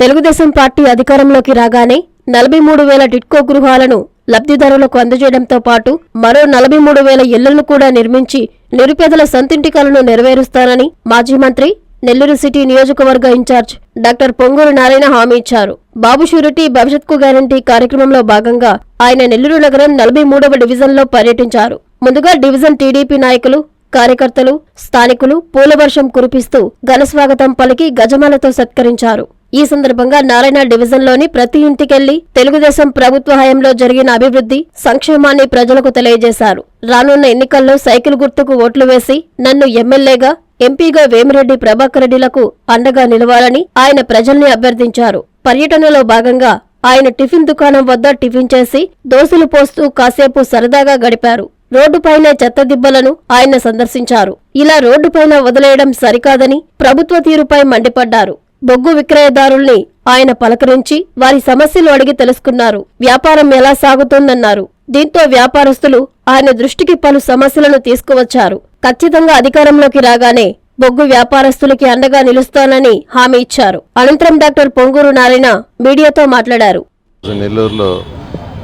Telugu Desam party అధికారంలోకి రాగానే నలభై మూడు వేల టిట్కో గృహాలను లబ్ధిదారులకు అందజేయడంతో పాటు మరో నలభై మూడు వేల ఇళ్ళను కూడా నిర్మించి నిరుపేదల సంతింటి కలను నెరవేరుస్తానని మాజీ మంత్రి నెల్లూరు సిటీ నియోజకవర్గ in charge doctor Ponguru Narayana హామీ ఇచ్చారు. బాబు షూరిటీ భవిష్యత్కు గ్యారంటీ కార్యక్రమంలో భాగంగా ఆయన నెల్లూరు నగరం నలభై మూడవ డివిజన్లో పర్యటించారు. ముందుగా డివిజన్ టీడీపీ నాయకులు కార్యకర్తలు స్థానికులు పూలవర్షం కురిపిస్తూ ఘనస్వాగతం పలికి గజమాలతో సత్కరించారు. ఈ సందర్భంగా నారాయణ డివిజన్లోని ప్రతి ఇంటికెళ్ళి తెలుగుదేశం ప్రభుత్వ హయాంలో జరిగిన అభివృద్ధి సంక్షేమాన్ని ప్రజలకు తెలియజేశారు. రానున్న ఎన్నికల్లో సైకిల్ గుర్తుకు ఓట్లు వేసి నన్ను ఎమ్మెల్యేగా ఎంపీగా వేమిరెడ్డి ప్రభాకర్ రెడ్డిలకు అండగా నిలవాలని ఆయన ప్రజల్ని అభ్యర్థించారు. పర్యటనలో భాగంగా ఆయన టిఫిన్ దుకాణం వద్ద టిఫిన్ చేసి దోసులు పోస్తూ కాసేపు సరదాగా గడిపారు. రోడ్డుపైనే చెత్త దిబ్బలను ఆయన సందర్శించారు. ఇలా రోడ్డుపైన వదిలేయడం సరికాదని ప్రభుత్వ తీరుపై మండిపడ్డారు. బొగ్గు విక్రయదారుల్ని ఆయన పలకరించి వారి సమస్యలు అడిగి తెలుసుకున్నారు. వ్యాపారం ఎలా సాగుతోందన్నారు. దీంతో వ్యాపారస్తులు ఆయన దృష్టికి పలు సమస్యలను తీసుకువచ్చారు. ఖచ్చితంగా అధికారంలోకి రాగానే బొగ్గు వ్యాపారస్తులకి అండగా నిలుస్తానని హామీ ఇచ్చారు. అనంతరం డాక్టర్ పొంగూరు నారాయణ మీడియాతో మాట్లాడారు. నెల్లూరులో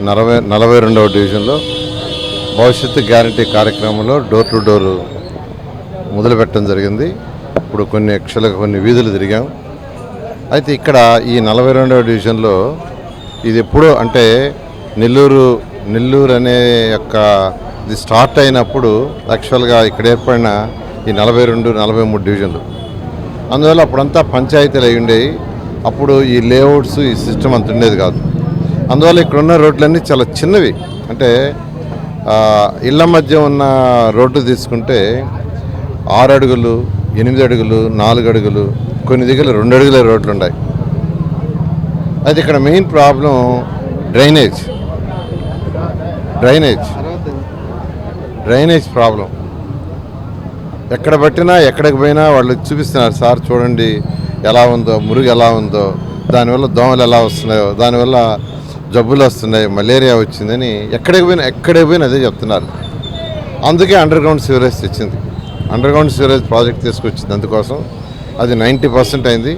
నలభై నలభై రెండవ డివిజన్లో భవిష్యత్తు గ్యారంటీ కార్యక్రమంలో డోర్ టు డోర్ మొదలుపెట్టడం జరిగింది. ఇప్పుడు కొన్ని యక్షలకు కొన్ని వీధులు తిరిగాం. అయితే ఇక్కడ ఈ నలభై రెండవ డివిజన్లో ఇది ఎప్పుడో అంటే నెల్లూరు నెల్లూరు అనే యొక్క ఇది స్టార్ట్ అయినప్పుడు యాక్చువల్గా ఇక్కడ ఏర్పడిన ఈ నలభై రెండు నలభై మూడు డివిజన్లు. అందువల్ల అప్పుడంతా పంచాయతీలు అయి ఉండేవి. అప్పుడు ఈ లేఅవుట్స్ ఈ సిస్టమ్ అంత ఉండేది కాదు. అందువల్ల ఇక్కడ ఉన్న రోడ్లన్నీ చాలా చిన్నవి. అంటే ఇళ్ళ ఇళ్ళ మధ్య ఉన్న రోడ్డు తీసుకుంటే ఆరు అడుగులు ఎనిమిది అడుగులు నాలుగు అడుగులు కొన్ని దగ్గర రెండు అడుగుల రోడ్లు ఉన్నాయి. అయితే ఇక్కడ main problem drainage. Drainage. Drainage problem. ఎక్కడ పట్టినా ఎక్కడికి పోయినా వాళ్ళు చూపిస్తున్నారు సార్ చూడండి ఎలా ఉందో మురుగు ఎలా ఉందో దానివల్ల దోమలు ఎలా వస్తున్నాయో దానివల్ల జబ్బులు వస్తున్నాయి మలేరియా వచ్చిందని ఎక్కడికి పోయినా ఎక్కడికి పోయినా అదే చెప్తున్నారు. అందుకే అండర్ గ్రౌండ్ సివరేజ్ తెచ్చింది. అండర్ గ్రౌండ్ సివరేజ్ ప్రాజెక్ట్ తీసుకొచ్చింది. అందుకోసం అది నైంటీ పర్సెంట్ అయింది.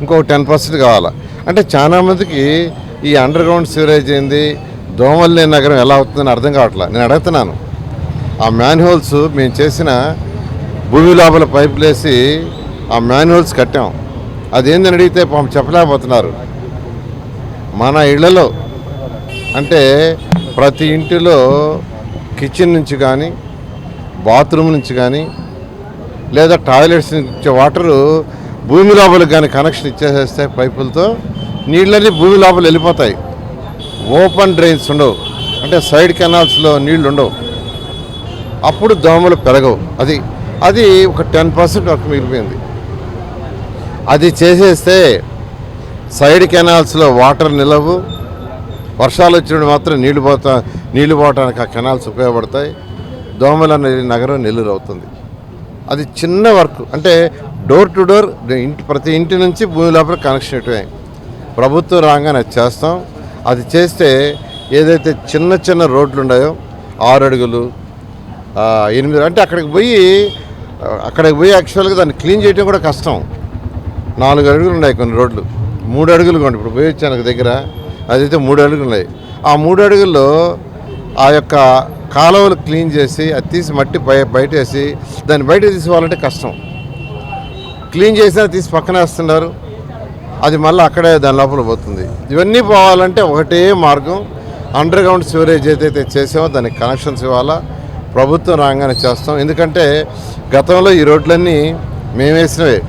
ఇంకో టెన్ పర్సెంట్ కావాలా. అంటే చాలామందికి ఈ అండర్ గ్రౌండ్ సివరేజ్ ఏంది దోమలు నగరం ఎలా అవుతుందని అర్థం కావట్లేదు నేను అడుగుతున్నాను. ఆ మ్యాన్హోల్స్ మేము చేసిన భూమి లోపల పైపులు వేసి ఆ మ్యాన్హోల్స్ కట్టాం. అదేందని అడిగితే పాపం చెప్పలేకపోతున్నారు. మన ఇళ్ళలో అంటే ప్రతి ఇంటిలో కిచెన్ నుంచి కానీ బాత్రూమ్ నుంచి కానీ లేదా టాయిలెట్స్ ఇచ్చే వాటరు భూమి లోపలికి కానీ కనెక్షన్ ఇచ్చేసేస్తే పైపులతో నీళ్ళన్నీ భూమి లోపల వెళ్ళిపోతాయి. ఓపెన్ డ్రైన్స్ ఉండవు. అంటే సైడ్ కెనాల్స్లో నీళ్ళు ఉండవు. అప్పుడు దోమలు పెరగవు. అది అది ఒక టెన్ పర్సెంట్ వరకు మిగిలిపోయింది. అది చేసేస్తే సైడ్ కెనాల్స్లో వాటర్ నిలవు. వర్షాలు వచ్చినప్పుడు మాత్రం నీళ్ళు పోతా నీళ్ళు పోవడానికి ఆ కెనాల్స్ ఉపయోగపడతాయి. దోమలు అనేది నగరం నెల్లూరు అవుతుంది. అది చిన్న వర్క్. అంటే డోర్ టు డోర్ ఇంటి ప్రతి ఇంటి నుంచి భూమి లోపల కనెక్షన్ ఇటువే. ప్రభుత్వం రాగానే అది చేస్తాం. అది చేస్తే ఏదైతే చిన్న చిన్న రోడ్లు ఉన్నాయో ఆరు అడుగులు ఎనిమిది అంటే అక్కడికి పోయి అక్కడికి పోయి యాక్చువల్గా దాన్ని క్లీన్ చేయడం కూడా కష్టం. నాలుగు అడుగులు ఉన్నాయి కొన్ని రోడ్లు. మూడు అడుగులు కొండి ఇప్పుడు పోయి వచ్చాను దగ్గర అదైతే మూడు అడుగులు ఉన్నాయి. ఆ మూడు అడుగుల్లో ఆ యొక్క కాలువలు క్లీన్ చేసి అది తీసి మట్టి బయ బయట వేసి దాన్ని బయట తీసుకోవాలంటే కష్టం. క్లీన్ చేసినా తీసి పక్కన వేస్తున్నారు అది మళ్ళీ అక్కడే దాని లోపల పోతుంది. ఇవన్నీ పోవాలంటే ఒకటే మార్గం. అండర్ గ్రౌండ్ సివరేజ్ ఏదైతే చేసామో దానికి కనెక్షన్స్ ఇవ్వాలా. ప్రభుత్వం రాగానే చేస్తాం. ఎందుకంటే గతంలో ఈ రోడ్లన్నీ మేమేసినవే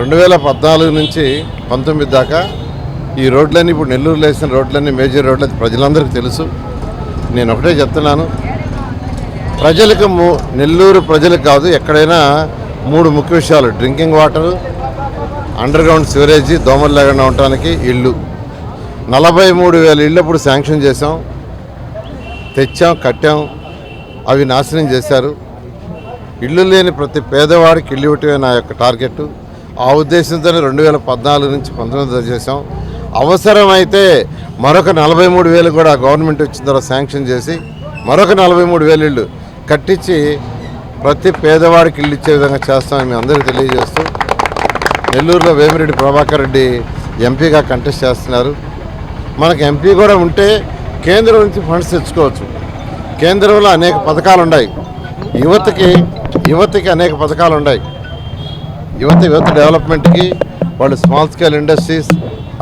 రెండు వేల పద్నాలుగు నుంచి పంతొమ్మిది దాకా ఈ రోడ్లన్నీ ఇప్పుడు నెల్లూరులో వేసిన రోడ్లన్నీ మేజర్ రోడ్లు అది ప్రజలందరికీ తెలుసు. నేను ఒకటే చెప్తున్నాను. ప్రజలకు ము- నెల్లూరు ప్రజలకు కాదు ఎక్కడైనా మూడు ముఖ్య విషయాలు. Drinking water underground sewerage దోమలు లేకుండా ఉండటానికి ఇళ్ళు. నలభై మూడు వేల ఇళ్ళు అప్పుడు శాంక్షన్ చేసాం తెచ్చాం కట్టాం అవి నాశనం చేశారు. ఇల్లు లేని ప్రతి పేదవాడికి ఇల్లు ఇవ్వటమే నా యొక్క టార్గెట్ ఆ ఉద్దేశంతోనే రెండు వేల పద్నాలుగు నుంచి పంతొమ్మిది చేసాం అవసరమైతే మరొక నలభై మూడు వేలు కూడా గవర్నమెంట్ వచ్చిన తర్వాత శాంక్షన్ చేసి మరొక నలభై మూడు వేలు ఇళ్ళు కట్టించి ప్రతి పేదవాడికి ఇల్లు ఇచ్చే విధంగా చేస్తామని మేము అందరికీ తెలియజేస్తూ నెల్లూరులో వేమిరెడ్డి ప్రభాకర్ రెడ్డి ఎంపీగా కంటెస్ట్ చేస్తున్నారు. మనకు ఎంపీ కూడా ఉంటే కేంద్రం నుంచి ఫండ్స్ తెచ్చుకోవచ్చు. కేంద్రంలో అనేక పథకాలు ఉన్నాయి. యువతకి యువతకి అనేక పథకాలు ఉన్నాయి. యువత యువత డెవలప్మెంట్కి వాళ్ళు స్మాల్ స్కేల్ ఇండస్ట్రీస్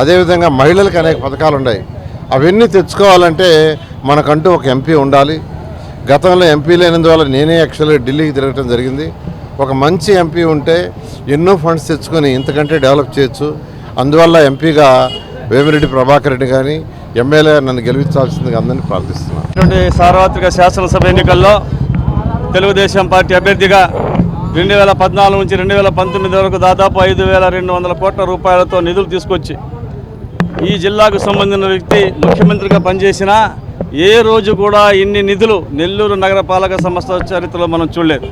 అదేవిధంగా మహిళలకు అనేక పథకాలు ఉన్నాయి. అవన్నీ తెచ్చుకోవాలంటే మనకంటూ ఒక ఎంపీ ఉండాలి. గతంలో ఎంపీ లేనందువల్ల నేనే యాక్చువల్గా ఢిల్లీకి తిరగటం జరిగింది. ఒక మంచి ఎంపీ ఉంటే ఎన్నో ఫండ్స్ తెచ్చుకొని ఇంతకంటే డెవలప్ చేయొచ్చు. అందువల్ల ఎంపీగా వేమిరెడ్డి ప్రభాకర్ రెడ్డి కానీ ఎమ్మెల్యే నన్ను గెలిపించాల్సిందిగా అందరినీ ప్రార్థిస్తున్నాను. సార్వత్రిక శాసనసభ ఎన్నికల్లో తెలుగుదేశం పార్టీ అభ్యర్థిగా రెండు వేల పద్నాలుగు నుంచి రెండు వేల పంతొమ్మిది వరకు దాదాపు ఐదు వేల రెండు వందల కోట్ల రూపాయలతో నిధులు తీసుకొచ్చి ఈ జిల్లాకు సంబంధించిన వ్యక్తి ముఖ్యమంత్రిగా పనిచేసిన ఏ రోజు కూడా ఇన్ని నిధులు నెల్లూరు నగరపాలక సంస్థ చరిత్రలో మనం చూడలేదు.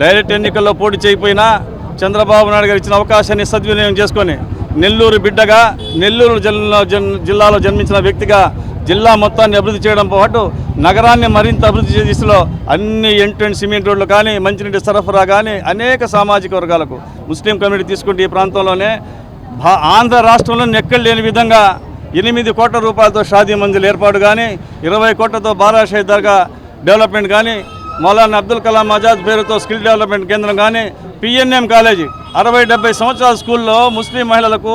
డైరెక్ట్ ఎన్నికల్లో పోటీ చేయకపోయినా చంద్రబాబు నాయుడు గారు ఇచ్చిన అవకాశాన్ని సద్వినియోగం చేసుకొని నెల్లూరు బిడ్డగా నెల్లూరు జన్- జిల్లాలో జన్మించిన వ్యక్తిగా జిల్లా మొత్తాన్ని అభివృద్ధి చేయడం పాటు నగరాన్ని మరింత అభివృద్ధి దిశలో అన్ని ఎంట్రెంట్ సిమెంట్ రోడ్లు కానీ మంచినీటి సరఫరా కానీ అనేక సామాజిక వర్గాలకు ముస్లిం కమ్యూనిటీ తీసుకుంటే ఈ ప్రాంతంలోనే ఆంధ్ర రాష్ట్రంలో నెక్కలు లేని విధంగా ఎనిమిది కోట్ల రూపాయలతో షాదీ మందిర్ ఏర్పాటు కానీ ఇరవై కోట్లతో బారా దర్గా డెవలప్మెంట్ కానీ మౌలానా అబ్దుల్ కలాం ఆజాద్ పేరుతో స్కిల్ డెవలప్మెంట్ కేంద్రం కానీ పిఎన్ఎం కాలేజీ. అరవై డెబ్బై సంవత్సరాల స్కూల్లో ముస్లిం మహిళలకు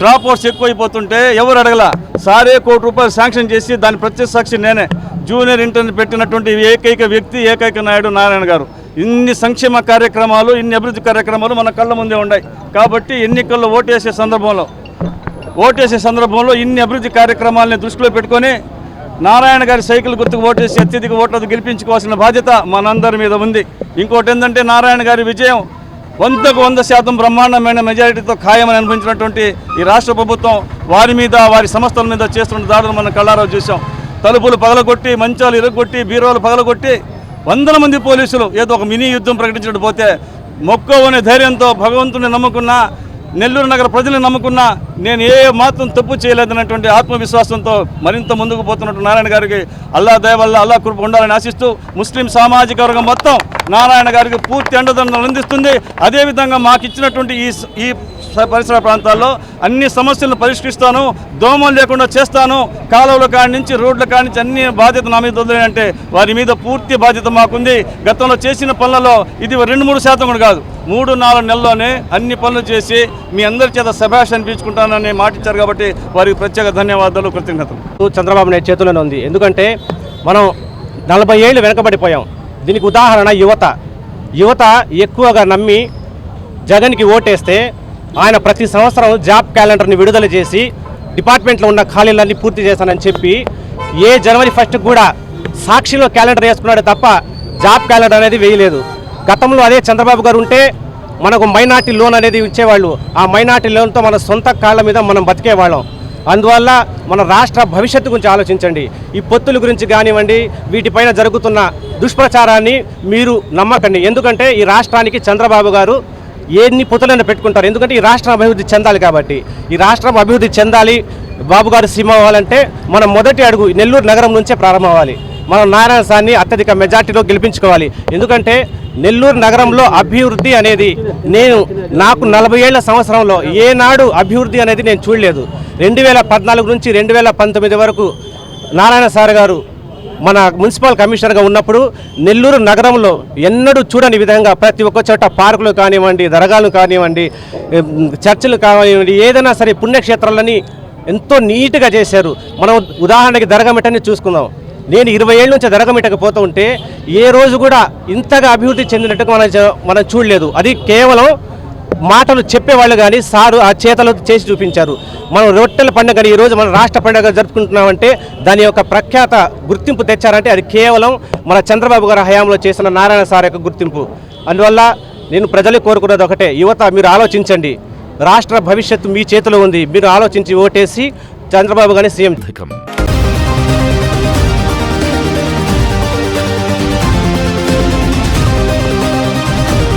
డ్రాప్ అవుట్స్ ఎక్కువైపోతుంటే ఎవరు అడగల? సారే కోటి రూపాయలు శాంక్షన్ చేసి దాని ప్రత్యక్ష సాక్షి నేనే. జూనియర్ ఇంటర్ని పెట్టినటువంటి ఏకైక వ్యక్తి ఏకైక నాయుడు నారాయణ గారు. ఇన్ని సంక్షేమ కార్యక్రమాలు ఇన్ని అభివృద్ధి కార్యక్రమాలు మన కళ్ళ ముందే ఉన్నాయి. కాబట్టి ఎన్నికల్లో ఓటేసే సందర్భంలో ఓటేసే సందర్భంలో ఇన్ని అభివృద్ధి కార్యక్రమాలని దృష్టిలో పెట్టుకొని నారాయణ గారి సైకిల్ గుర్తుకు ఓటేసి అత్యధిక ఓట్లతో గెలిపించుకోవాల్సిన బాధ్యత మనందరి మీద ఉంది. ఇంకోటి ఏంటంటే నారాయణ గారి విజయం వందకు వంద శాతం బ్రహ్మాండమైన మెజారిటీతో ఖాయమని అనిపించినటువంటి ఈ రాష్ట్ర ప్రభుత్వం వారి మీద వారి సంస్థల మీద చేస్తున్న దాడులు మనం కళ్ళారావు చూసాం తలుపులు పగలగొట్టి మంచాలు ఇరగొట్టి బీరోలు పగలగొట్టి వందల మంది పోలీసులు ఏదో ఒక మినీ యుద్ధం ప్రకటించినట్టు పోతే మొక్కవనే ధైర్యంతో భగవంతుని నమ్ముకున్న నెల్లూరు నగర ప్రజలను నమ్ముకున్నా నేను ఏ మాత్రం తప్పు చేయలేదన్నటువంటి ఆత్మవిశ్వాసంతో మరింత ముందుకు పోతున్నట్టు నారాయణ గారికి అల్లా దయవల్ల అల్లా కృప ఉండాలని ఆశిస్తూ ముస్లిం సామాజిక వర్గం మొత్తం నారాయణ గారికి పూర్తి అండదండలు అందిస్తుంది. అదేవిధంగా మాకు ఇచ్చినటువంటి ఈ ఈ పరిసర ప్రాంతాల్లో అన్ని సమస్యలను పరిష్కరిస్తాను దోమలు లేకుండా చేస్తాను. కాలువల కాడి నుంచి రోడ్ల కాడి నుంచి అన్ని బాధ్యత నా మీద వదిలేయంటే వారి మీద పూర్తి బాధ్యత మాకుంది. గతంలో చేసిన పనులలో ఇది రెండు మూడు శాతం కూడా కాదు. మూడు నాలుగు నెలల్లోనే అన్ని పనులు చేసి మీ అందరి చేత శభాష్ అనిపించుకుంటానని మాటిచ్చారు కాబట్టి వారికి ప్రత్యేక ధన్యవాదాలు కృతజ్ఞతలు. చంద్రబాబు నాయుడు చేతుల్లోనే ఉంది. ఎందుకంటే మనం నలభై ఏళ్ళు వెనకబడిపోయాం. దీనికి ఉదాహరణ యువత. యువత ఎక్కువగా నమ్మి జగన్కి ఓటేస్తే ఆయన ప్రతి సంవత్సరం జాబ్ క్యాలెండర్ని విడుదల చేసి డిపార్ట్మెంట్లో ఉన్న ఖాళీలన్నీ పూర్తి చేశానని చెప్పి ఏ జనవరి ఫస్ట్ కూడా సాక్షిలో క్యాలెండర్ వేసుకున్నాడు తప్ప జాబ్ క్యాలెండర్ అనేది వేయలేదు. గతంలో అదే చంద్రబాబు గారు ఉంటే మనకు మైనార్టీ లోన్ అనేది ఇచ్చేవాళ్ళు. ఆ మైనార్టీ లోన్తో మన సొంత కాళ్ళ మీద మనం బతికేవాళ్ళం. అందువల్ల మన రాష్ట్ర భవిష్యత్తు గురించి ఆలోచించండి. ఈ పొత్తుల గురించి కానివ్వండి వీటిపైన జరుగుతున్న దుష్ప్రచారాన్ని మీరు నమ్మకండి. ఎందుకంటే ఈ రాష్ట్రానికి చంద్రబాబు గారు ఎన్ని పుతలైనా పెట్టుకుంటారు. ఎందుకంటే ఈ రాష్ట్రం అభివృద్ధి చెందాలి కాబట్టి. ఈ రాష్ట్రం అభివృద్ధి చెందాలి బాబు గారు సీమ అవ్వాలంటే మనం మొదటి అడుగు నెల్లూరు నగరం నుంచే ప్రారంభం అవ్వాలి. మనం నారాయణ సార్ని అత్యధిక మెజార్టీలో గెలిపించుకోవాలి. ఎందుకంటే నెల్లూరు నగరంలో అభివృద్ధి అనేది నేను నాకు నలభై ఏళ్ళ సంవత్సరంలో ఏనాడు అభివృద్ధి అనేది నేను చూడలేదు. రెండు వేల పద్నాలుగు నుంచి రెండు వేల పంతొమ్మిది వరకు నారాయణ సార్ గారు మన మున్సిపల్ కమిషనర్గా ఉన్నప్పుడు నెల్లూరు నగరంలో ఎన్నడూ చూడని విధంగా ప్రతి ఒక్క చోట పార్కులు కానివ్వండి దర్గాలు కానివ్వండి చర్చిలు కానివ్వండి ఏదైనా సరే పుణ్యక్షేత్రాలని ఎంతో నీట్గా చేశారు. మనం ఉదాహరణకి దరగమిటని చూసుకుందాం. నేను ఇరవై ఏళ్ళ నుంచి దరగమిటకు పోతూ ఉంటే ఏ రోజు కూడా ఇంతగా అభివృద్ధి చెందినట్టుగా మనం మనం చూడలేదు. అది కేవలం మాటలు చెప్పేవాళ్ళు కానీ సారు ఆ చేతలు చేసి చూపించారు. మనం రొట్టెల పండుగని ఈరోజు మన రాష్ట్ర పండుగ జరుపుకుంటున్నామంటే దాని యొక్క ప్రఖ్యాత గుర్తింపు తెచ్చారంటే అది కేవలం మన చంద్రబాబు గారి హయాంలో చేసిన నారాయణ సార్ యొక్క గుర్తింపు. అందువల్ల నేను ప్రజలు కోరుకున్నది ఒకటే యువత మీరు ఆలోచించండి. రాష్ట్ర భవిష్యత్తు మీ చేతిలో ఉంది మీరు ఆలోచించి ఓటేసి చంద్రబాబు గారిని సీఎం